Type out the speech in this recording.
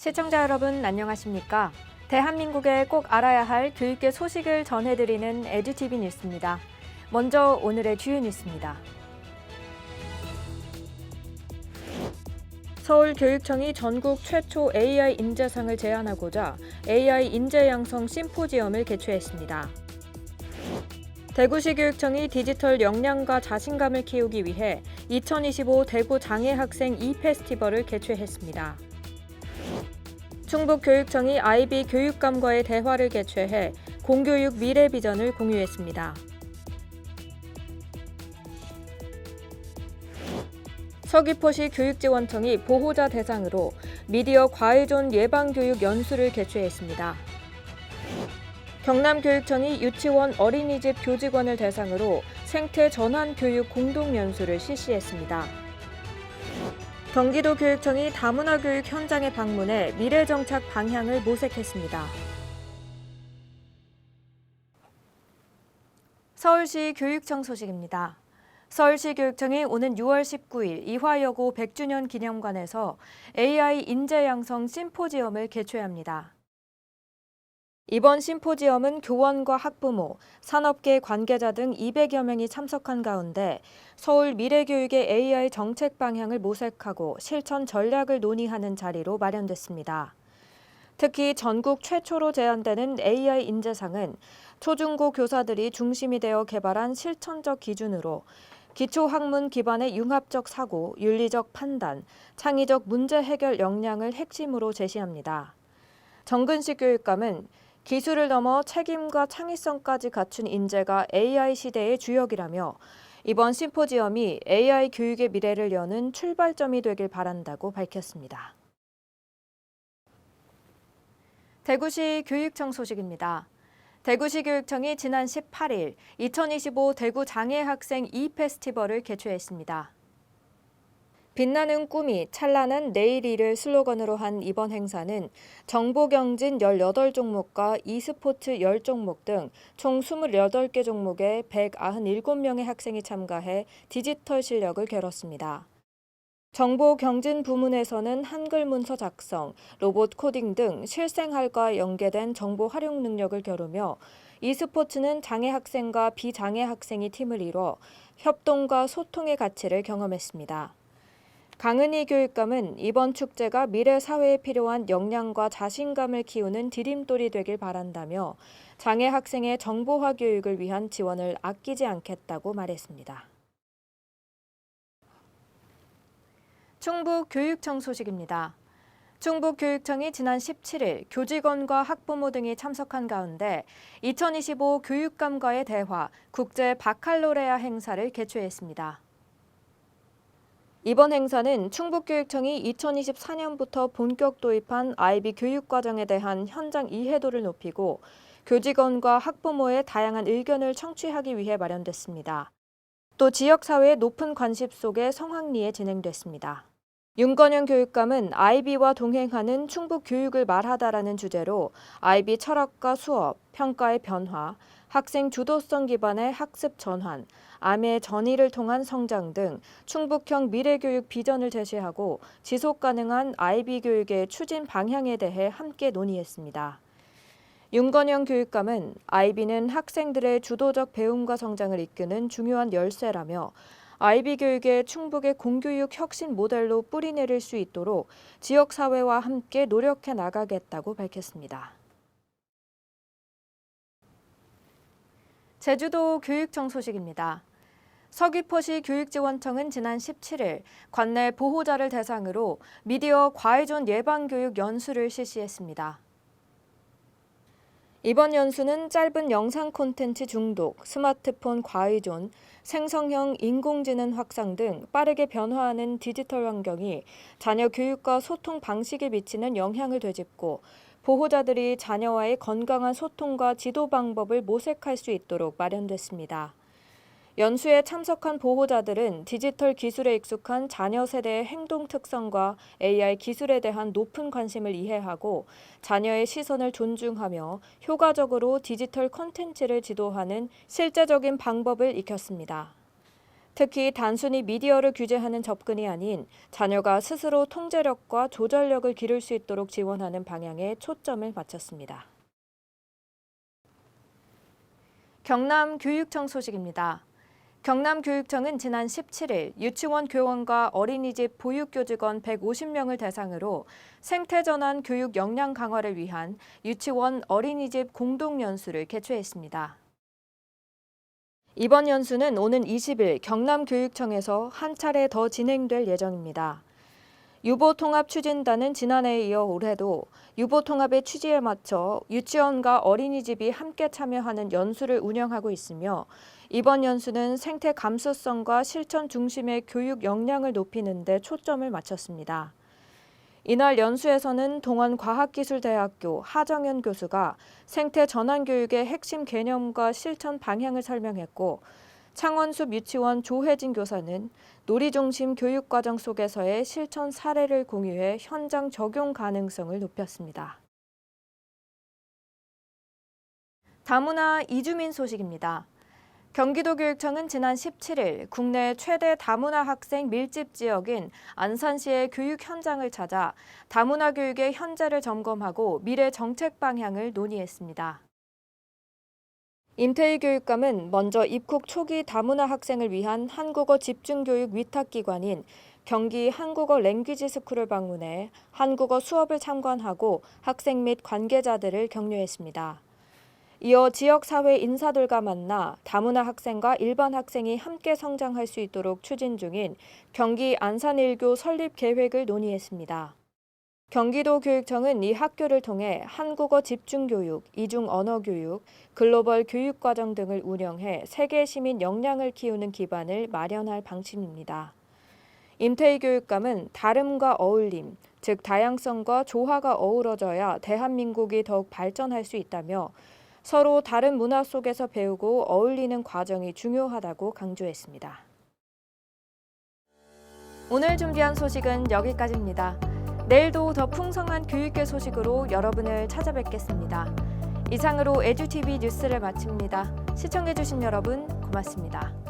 시청자 여러분 안녕하십니까? 대한민국에 꼭 알아야 할 교육계 소식을 전해드리는 에듀티비 뉴스입니다. 먼저 오늘의 주요 뉴스입니다. 서울교육청이 전국 최초 AI 인재상을 제안하고자 AI 인재 양성 심포지엄을 개최했습니다. 대구시 교육청이 디지털 역량과 자신감을 키우기 위해 2025 대구 장애 학생 E 페스티벌을 개최했습니다. 충북교육청이 아이비 교육감과의 대화를 개최해 공교육 미래 비전을 공유했습니다. 서귀포시 교육지원청이 보호자 대상으로 미디어 과외존 예방교육 연수를 개최했습니다. 경남교육청이 유치원 어린이집 교직원을 대상으로 생태 전환 교육 공동 연수를 실시했습니다. 경기도 교육청이 다문화 교육 현장에 방문해 미래 정착 방향을 모색했습니다. 서울시 교육청 소식입니다. 서울시 교육청이 오는 6월 19일 이화여고 100주년 기념관에서 AI 인재 양성 심포지엄을 개최합니다. 이번 심포지엄은 교원과 학부모, 산업계 관계자 등 200여 명이 참석한 가운데 서울 미래교육의 AI 정책 방향을 모색하고 실천 전략을 논의하는 자리로 마련됐습니다. 특히 전국 최초로 제안되는 AI 인재상은 초중고 교사들이 중심이 되어 개발한 실천적 기준으로 기초 학문 기반의 융합적 사고, 윤리적 판단, 창의적 문제 해결 역량을 핵심으로 제시합니다. 정근식 교육감은 기술을 넘어 책임과 창의성까지 갖춘 인재가 AI 시대의 주역이라며 이번 심포지엄이 AI 교육의 미래를 여는 출발점이 되길 바란다고 밝혔습니다. 대구시 교육청 소식입니다. 대구시 교육청이 지난 18일 2025 대구 장애 학생 E 페스티벌을 개최했습니다. 빛나는 꿈이 찬란한 내일이를 슬로건으로 한 이번 행사는 정보경진 18종목과 e스포츠 10종목 등 총 28개 종목에 197명의 학생이 참가해 디지털 실력을 겨뤘습니다. 정보 경진 부문에서는 한글 문서 작성, 로봇 코딩 등 실생활과 연계된 정보 활용 능력을 겨루며 e스포츠는 장애 학생과 비장애 학생이 팀을 이뤄 협동과 소통의 가치를 경험했습니다. 강은희 교육감은 이번 축제가 미래 사회에 필요한 역량과 자신감을 키우는 디딤돌이 되길 바란다며 장애 학생의 정보화 교육을 위한 지원을 아끼지 않겠다고 말했습니다. 충북 교육청 소식입니다. 충북교육청이 지난 17일 교직원과 학부모 등이 참석한 가운데 2025 교육감과의 대화 국제 바칼로레아 행사를 개최했습니다. 이번 행사는 충북교육청이 2024년부터 본격 도입한 아이비 교육과정에 대한 현장 이해도를 높이고 교직원과 학부모의 다양한 의견을 청취하기 위해 마련됐습니다. 또 지역사회의 높은 관심 속에 성황리에 진행됐습니다. 윤건영 교육감은 아이비와 동행하는 충북 교육을 말하다라는 주제로 아이비 철학과 수업, 평가의 변화, 학생 주도성 기반의 학습 전환, 암의 전이를 통한 성장 등 충북형 미래교육 비전을 제시하고 지속 가능한 아이비 교육의 추진 방향에 대해 함께 논의했습니다. 윤건영 교육감은 아이비는 학생들의 주도적 배움과 성장을 이끄는 중요한 열쇠라며 아이비 교육의 충북의 공교육 혁신 모델로 뿌리내릴 수 있도록 지역사회와 함께 노력해 나가겠다고 밝혔습니다. 제주도 교육청 소식입니다. 서귀포시 교육지원청은 지난 17일 관내 보호자를 대상으로 미디어 과외존 예방교육 연수를 실시했습니다. 이번 연수는 짧은 영상 콘텐츠 중독, 스마트폰 과의존, 생성형 인공지능 확산 등 빠르게 변화하는 디지털 환경이 자녀 교육과 소통 방식에 미치는 영향을 되짚고 보호자들이 자녀와의 건강한 소통과 지도 방법을 모색할 수 있도록 마련됐습니다. 연수에 참석한 보호자들은 디지털 기술에 익숙한 자녀 세대의 행동 특성과 AI 기술에 대한 높은 관심을 이해하고 자녀의 시선을 존중하며 효과적으로 디지털 콘텐츠를 지도하는 실제적인 방법을 익혔습니다. 특히 단순히 미디어를 규제하는 접근이 아닌 자녀가 스스로 통제력과 조절력을 기를 수 있도록 지원하는 방향에 초점을 맞췄습니다. 경남 교육청 소식입니다. 경남교육청은 지난 17일 유치원 교원과 어린이집 보육교직원 150명을 대상으로 생태전환 교육 역량 강화를 위한 유치원 어린이집 공동연수를 개최했습니다. 이번 연수는 오는 20일 경남교육청에서 한 차례 더 진행될 예정입니다. 유보통합 추진단은 지난해에 이어 올해도 유보통합의 취지에 맞춰 유치원과 어린이집이 함께 참여하는 연수를 운영하고 있으며 이번 연수는 생태 감수성과 실천 중심의 교육 역량을 높이는 데 초점을 맞췄습니다. 이날 연수에서는 동원과학기술대학교 하정현 교수가 생태 전환 교육의 핵심 개념과 실천 방향을 설명했고 창원숲 유치원 조혜진 교사는 놀이 중심 교육 과정 속에서의 실천 사례를 공유해 현장 적용 가능성을 높였습니다. 다문화 이주민 소식입니다. 경기도교육청은 지난 17일 국내 최대 다문화 학생 밀집 지역인 안산시의 교육 현장을 찾아 다문화 교육의 현재를 점검하고 미래 정책 방향을 논의했습니다. 임태희 교육감은 먼저 입국 초기 다문화 학생을 위한 한국어 집중교육 위탁기관인 경기 한국어 랭귀지 스쿨을 방문해 한국어 수업을 참관하고 학생 및 관계자들을 격려했습니다. 이어 지역사회 인사들과 만나 다문화 학생과 일반 학생이 함께 성장할 수 있도록 추진 중인 경기 안산 일교 설립 계획을 논의했습니다. 경기도 교육청은 이 학교를 통해 한국어 집중 교육, 이중 언어 교육, 글로벌 교육 과정 등을 운영해 세계 시민 역량을 키우는 기반을 마련할 방침입니다. 임태희 교육감은 다름과 어울림, 즉 다양성과 조화가 어우러져야 대한민국이 더욱 발전할 수 있다며 서로 다른 문화 속에서 배우고 어울리는 과정이 중요하다고 강조했습니다. 오늘 준비한 소식은 여기까지입니다. 내일도 더 풍성한 교육계 소식으로 여러분을 찾아뵙겠습니다. 이상으로 에듀티비 뉴스를 마칩니다. 시청해주신 여러분 고맙습니다.